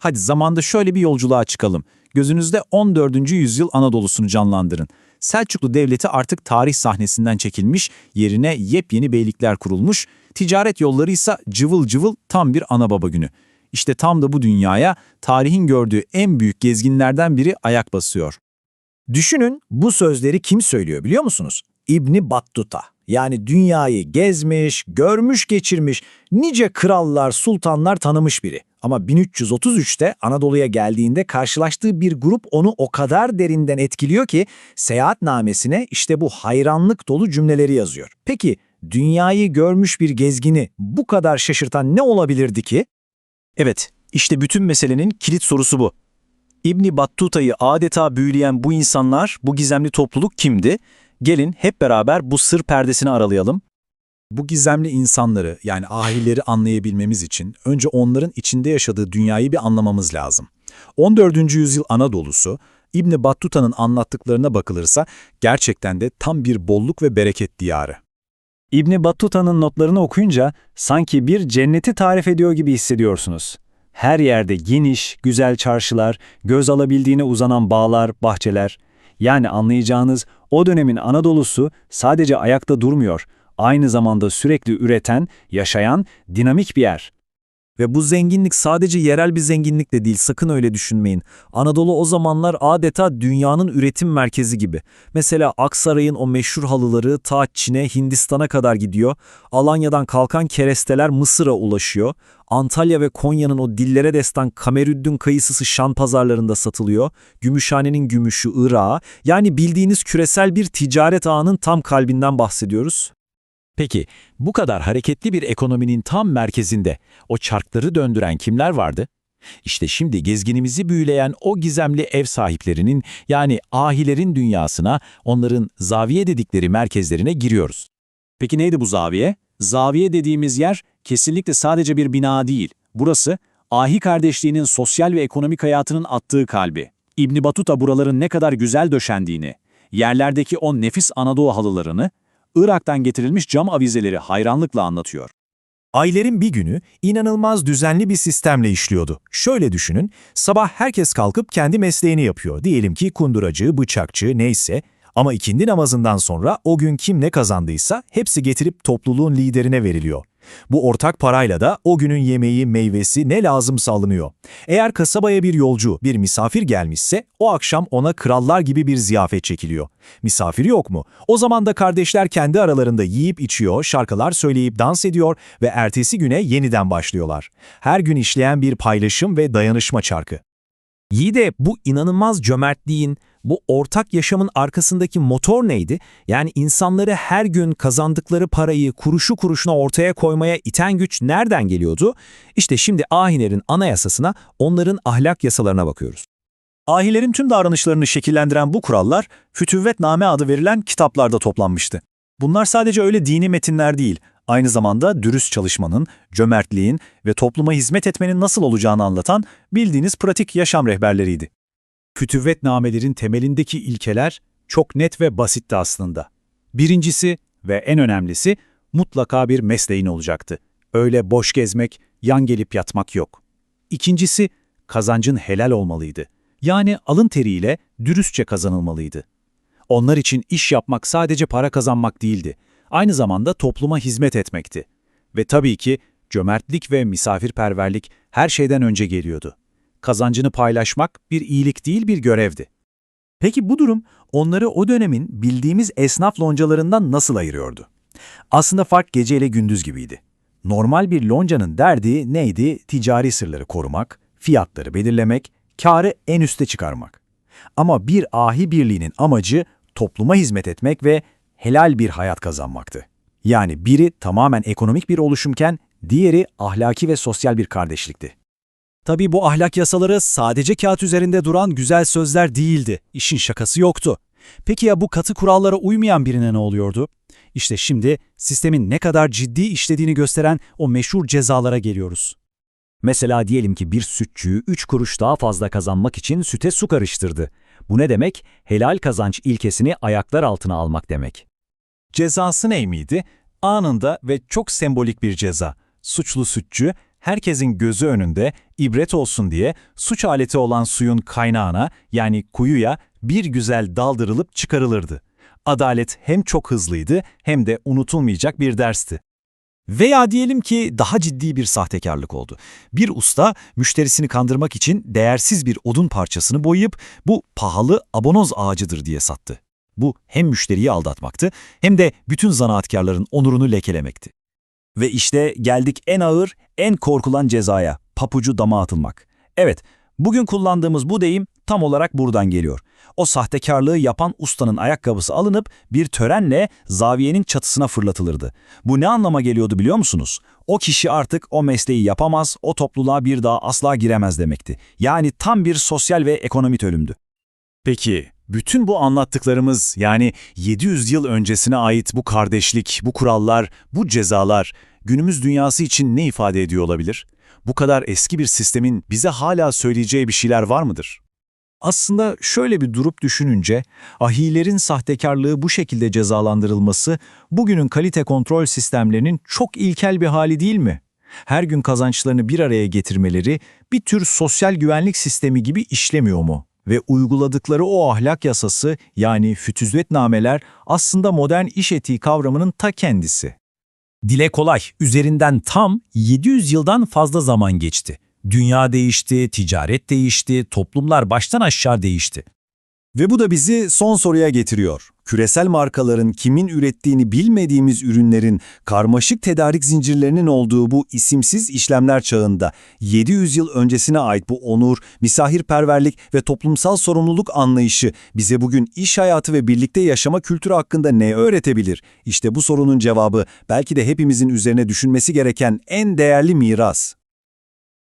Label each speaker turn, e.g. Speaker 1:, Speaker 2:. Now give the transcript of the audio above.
Speaker 1: Hadi zamanda şöyle bir yolculuğa çıkalım. Gözünüzde 14. yüzyıl Anadolu'sunu canlandırın. Selçuklu Devleti artık tarih sahnesinden çekilmiş, yerine yepyeni beylikler kurulmuş, ticaret yolları ise cıvıl cıvıl tam bir ana baba günü. İşte tam da bu dünyaya tarihin gördüğü en büyük gezginlerden biri ayak basıyor.
Speaker 2: Düşünün bu sözleri kim söylüyor biliyor musunuz? İbni Battuta. Yani dünyayı gezmiş, görmüş geçirmiş, nice krallar, sultanlar tanımış biri. Ama 1333'te Anadolu'ya geldiğinde karşılaştığı bir grup onu o kadar derinden etkiliyor ki seyahatnamesine işte bu hayranlık dolu cümleleri yazıyor. Peki dünyayı görmüş bir gezgini bu kadar şaşırtan ne olabilirdi ki?
Speaker 3: Evet, işte bütün meselenin kilit sorusu bu. İbni Battuta'yı adeta büyüleyen bu insanlar, bu gizemli topluluk kimdi? Gelin hep beraber bu sır perdesini aralayalım.
Speaker 1: Bu gizemli insanları yani ahileri anlayabilmemiz için önce onların içinde yaşadığı dünyayı bir anlamamız lazım. 14. yüzyıl Anadolu'su İbni Battuta'nın anlattıklarına bakılırsa gerçekten de tam bir bolluk ve bereket diyarı.
Speaker 3: İbni Battuta'nın notlarını okuyunca sanki bir cenneti tarif ediyor gibi hissediyorsunuz. Her yerde geniş, güzel çarşılar, göz alabildiğine uzanan bağlar, bahçeler. Yani anlayacağınız o dönemin Anadolu'su sadece ayakta durmuyor, aynı zamanda sürekli üreten, yaşayan, dinamik bir yer.
Speaker 2: Ve bu zenginlik sadece yerel bir zenginlik de değil, sakın öyle düşünmeyin. Anadolu o zamanlar adeta dünyanın üretim merkezi gibi. Mesela Aksaray'ın o meşhur halıları ta Çin'e, Hindistan'a kadar gidiyor. Alanya'dan kalkan keresteler Mısır'a ulaşıyor. Antalya ve Konya'nın o dillere destan Kamerüddin kayısısı Şan pazarlarında satılıyor. Gümüşhane'nin gümüşü Irak'a, yani bildiğiniz küresel bir ticaret ağının tam kalbinden bahsediyoruz.
Speaker 1: Peki bu kadar hareketli bir ekonominin tam merkezinde o çarkları döndüren kimler vardı? İşte şimdi gezginimizi büyüleyen o gizemli ev sahiplerinin yani ahilerin dünyasına, onların zaviye dedikleri merkezlerine giriyoruz.
Speaker 3: Peki neydi bu zaviye? Zaviye dediğimiz yer kesinlikle sadece bir bina değil. Burası ahi kardeşliğinin sosyal ve ekonomik hayatının attığı kalbi. İbn Batuta buraların ne kadar güzel döşendiğini, yerlerdeki o nefis Anadolu halılarını, Irak'tan getirilmiş cam avizeleri hayranlıkla anlatıyor.
Speaker 2: Aylerin bir günü inanılmaz düzenli bir sistemle işliyordu. Şöyle düşünün, sabah herkes kalkıp kendi mesleğini yapıyor. Diyelim ki kunduracı, bıçakçı neyse. Ama ikindi namazından sonra o gün kim ne kazandıysa hepsi getirip topluluğun liderine veriliyor. Bu ortak parayla da o günün yemeği, meyvesi ne lazımsa alınıyor. Eğer kasabaya bir yolcu, bir misafir gelmişse o akşam ona krallar gibi bir ziyafet çekiliyor. Misafir yok mu? O zaman da kardeşler kendi aralarında yiyip içiyor, şarkılar söyleyip dans ediyor ve ertesi güne yeniden başlıyorlar. Her gün işleyen bir paylaşım ve dayanışma çarkı. İyi bu inanılmaz cömertliğin, bu ortak yaşamın arkasındaki motor neydi? Yani insanları her gün kazandıkları parayı kuruşu kuruşuna ortaya koymaya iten güç nereden geliyordu? İşte şimdi ahilerin anayasasına, onların ahlak yasalarına bakıyoruz.
Speaker 3: Ahilerin tüm davranışlarını şekillendiren bu kurallar, Fütüvvetname adı verilen kitaplarda toplanmıştı. Bunlar sadece öyle dini metinler değil, aynı zamanda dürüst çalışmanın, cömertliğin ve topluma hizmet etmenin nasıl olacağını anlatan bildiğiniz pratik yaşam rehberleriydi.
Speaker 1: Fütüvvetnamelerin temelindeki ilkeler çok net ve basitti aslında. Birincisi ve en önemlisi mutlaka bir mesleğin olacaktı. Öyle boş gezmek, yan gelip yatmak yok. İkincisi kazancın helal olmalıydı. Yani alın teriyle dürüstçe kazanılmalıydı. Onlar için iş yapmak sadece para kazanmak değildi. Aynı zamanda topluma hizmet etmekti. Ve tabii ki cömertlik ve misafirperverlik her şeyden önce geliyordu. Kazancını paylaşmak bir iyilik değil bir görevdi.
Speaker 2: Peki bu durum onları o dönemin bildiğimiz esnaf loncalarından nasıl ayırıyordu? Aslında fark gece ile gündüz gibiydi. Normal bir loncanın derdi neydi? Ticari sırları korumak, fiyatları belirlemek, karı en üste çıkarmak. Ama bir ahi birliğinin amacı topluma hizmet etmek ve helal bir hayat kazanmaktı. Yani biri tamamen ekonomik bir oluşumken diğeri ahlaki ve sosyal bir kardeşlikti. Tabii bu ahlak yasaları sadece kağıt üzerinde duran güzel sözler değildi. İşin şakası yoktu. Peki ya bu katı kurallara uymayan birine ne oluyordu? İşte şimdi sistemin ne kadar ciddi işlediğini gösteren o meşhur cezalara geliyoruz. Mesela diyelim ki bir sütçü 3 kuruş daha fazla kazanmak için süte su karıştırdı. Bu ne demek? Helal kazanç ilkesini ayaklar altına almak demek.
Speaker 1: Cezası ne miydi? Anında ve çok sembolik bir ceza. Suçlu sütçü
Speaker 2: herkesin gözü önünde ibret olsun diye suç aleti olan suyun kaynağına yani kuyuya bir güzel daldırılıp çıkarılırdı. Adalet hem çok hızlıydı hem de unutulmayacak bir dersti.
Speaker 4: Veya diyelim ki daha ciddi bir sahtekarlık oldu. Bir usta müşterisini kandırmak için değersiz bir odun parçasını boyayıp bu pahalı abonoz ağacıdır diye sattı. Bu hem müşteriyi aldatmaktı hem de bütün zanaatkarların onurunu lekelemekti. Ve işte geldik en ağır, en korkulan cezaya, papucu dama atılmak. Evet, bugün kullandığımız bu deyim tam olarak buradan geliyor. O sahtekarlığı yapan ustanın ayakkabısı alınıp bir törenle zaviyenin çatısına fırlatılırdı. Bu ne anlama geliyordu biliyor musunuz? O kişi artık o mesleği yapamaz, o topluluğa bir daha asla giremez demekti. Yani tam bir sosyal ve ekonomik ölümdü.
Speaker 1: Peki, bütün bu anlattıklarımız yani 700 yıl öncesine ait bu kardeşlik, bu kurallar, bu cezalar günümüz dünyası için ne ifade ediyor olabilir? Bu kadar eski bir sistemin bize hala söyleyeceği bir şeyler var mıdır?
Speaker 4: Aslında şöyle bir durup düşününce, ahilerin sahtekarlığı bu şekilde cezalandırılması, bugünün kalite kontrol sistemlerinin çok ilkel bir hali değil mi? Her gün kazançlarını bir araya getirmeleri bir tür sosyal güvenlik sistemi gibi işlemiyor mu? Ve uyguladıkları o ahlak yasası yani fütüzvetnameler aslında modern iş etiği kavramının ta kendisi. Dile kolay, üzerinden tam 700 yıldan fazla zaman geçti. Dünya değişti, ticaret değişti, toplumlar baştan aşağı değişti.
Speaker 2: Ve bu da bizi son soruya getiriyor. Küresel markaların kimin ürettiğini bilmediğimiz ürünlerin karmaşık tedarik zincirlerinin olduğu bu isimsiz işlemler çağında 700 yıl öncesine ait bu onur, misahirperverlik ve toplumsal sorumluluk anlayışı bize bugün iş hayatı ve birlikte yaşama kültürü hakkında ne öğretebilir? İşte bu sorunun cevabı belki de hepimizin üzerine düşünmesi gereken en değerli miras.